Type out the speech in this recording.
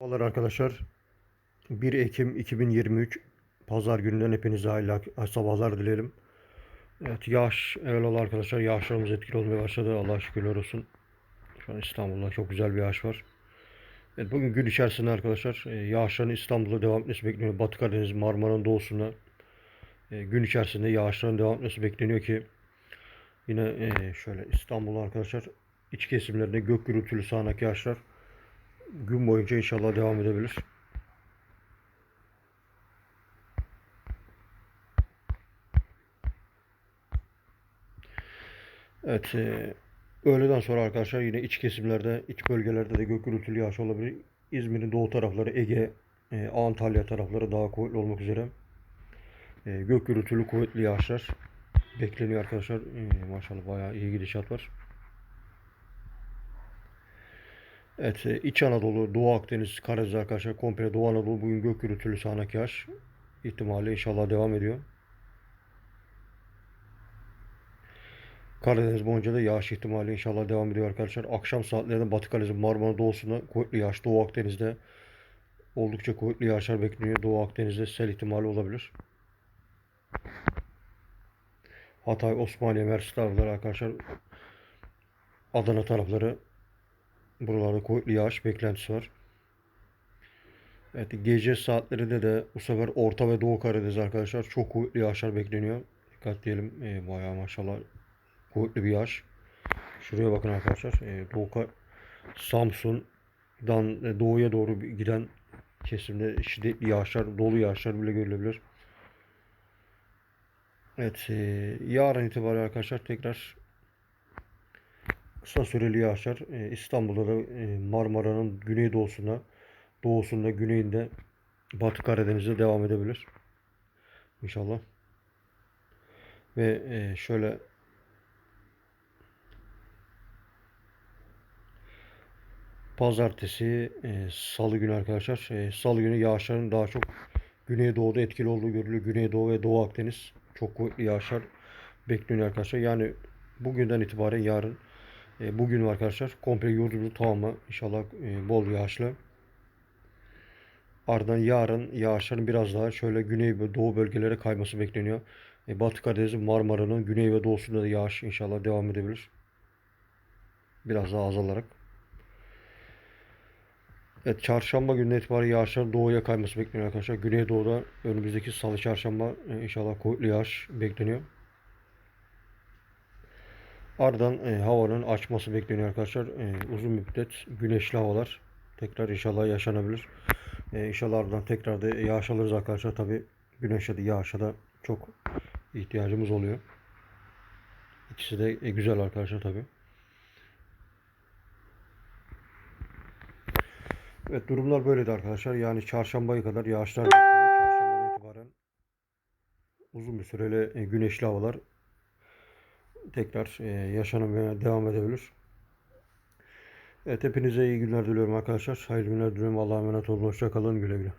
Merhabalar arkadaşlar. 1 Ekim 2023 Pazar gününden hepinize hayırlı sabahlar dileyelim. Evet yağış eyvallah arkadaşlar yağışlarımız etkili olmaya başladı. Allah şükürler olsun. Şu an İstanbul'da çok güzel bir yağış var. Evet bugün gün içerisinde arkadaşlar e, yağışların İstanbul'da devam etmesi bekleniyor. Batı Karadeniz Marmara'nın doğusunda e, gün içerisinde yağışların devam etmesi bekleniyor ki yine e, şöyle İstanbul'da arkadaşlar iç kesimlerinde gök gürültülü sağanak yağışlar gün boyunca inşallah devam edebilir. Evet, e, öğleden sonra arkadaşlar yine iç kesimlerde, iç bölgelerde de gök gürültülü yağış olabilir. İzmir'in doğu tarafları, Ege, e, Antalya tarafları daha kuvvetli olmak üzere. E, gök gürültülü kuvvetli yağışlar bekleniyor arkadaşlar. E, maşallah bayağı iyi gidişat var. Evet, e, İç Anadolu, Doğu Akdeniz, Karadeniz arkadaşlar komple Doğu Anadolu bugün gök gürültülü sağanak yağış ihtimali inşallah devam ediyor. Karadeniz boyunca da yağış ihtimali inşallah devam ediyor arkadaşlar. Akşam saatlerinde Batı Karadeniz, Marmara Doğusu'nda kuvvetli yağış, Doğu Akdeniz'de oldukça kuvvetli yağışlar bekleniyor. Doğu Akdeniz'de sel ihtimali olabilir. Hatay, Osmaniye, Mersin tarafları arkadaşlar Adana tarafları Buralarda kuvvetli yağış beklentisi var. Evet gece saatlerinde de bu sefer Orta ve Doğu Karadeniz arkadaşlar çok kuvvetli yağışlar bekleniyor. Dikkat diyelim. E, bayağı maşallah kuvvetli bir yağış. Şuraya bakın arkadaşlar. E, Doğu Ka- Samsun'dan e, doğuya doğru giden kesimde şiddetli yağışlar, dolu yağışlar bile görülebilir. Evet, e, yarın itibariyle arkadaşlar tekrar kısa süreli yağışlar e, İstanbul'da da e, Marmara'nın güneydoğusunda, doğusunda, güneyinde, Batı Karadeniz'de devam edebilir. İnşallah. Ve e, şöyle Pazartesi, e, Salı günü arkadaşlar. E, Salı günü yağışların daha çok Güneydoğu'da etkili olduğu görülüyor. Güneydoğu ve Doğu Akdeniz çok kuvvetli yağışlar bekleniyor arkadaşlar. Yani bugünden itibaren yarın e, bugün arkadaşlar komple yurdumuzu tamamı inşallah e, bol yağışlı. Ardından yarın yağışların biraz daha şöyle güney ve doğu bölgelere kayması bekleniyor. E, Batı Karadeniz, Marmara'nın güney ve doğusunda da yağış inşallah devam edebilir. Biraz daha azalarak. Evet çarşamba gününe itibaren yağışların doğuya kayması bekleniyor arkadaşlar. Güneydoğu'da önümüzdeki salı çarşamba e, inşallah kuvvetli yağış bekleniyor. Ardından e, havanın açması bekleniyor arkadaşlar. E, uzun müddet güneşli havalar tekrar inşallah yaşanabilir. E, inşallah ardından tekrar da yağış alırız arkadaşlar. Tabi güneşe de yağışa da çok ihtiyacımız oluyor. İkisi de e, güzel arkadaşlar tabi. Evet durumlar böyleydi arkadaşlar. Yani çarşambaya kadar yağışlar. Çarşambadan itibaren uzun bir süreli e, güneşli havalar tekrar e, yaşanmaya devam edebilir. Evet hepinize iyi günler diliyorum arkadaşlar. Hayırlı günler diliyorum. Allah'a emanet olun. Hoşça kalın. Güle güle.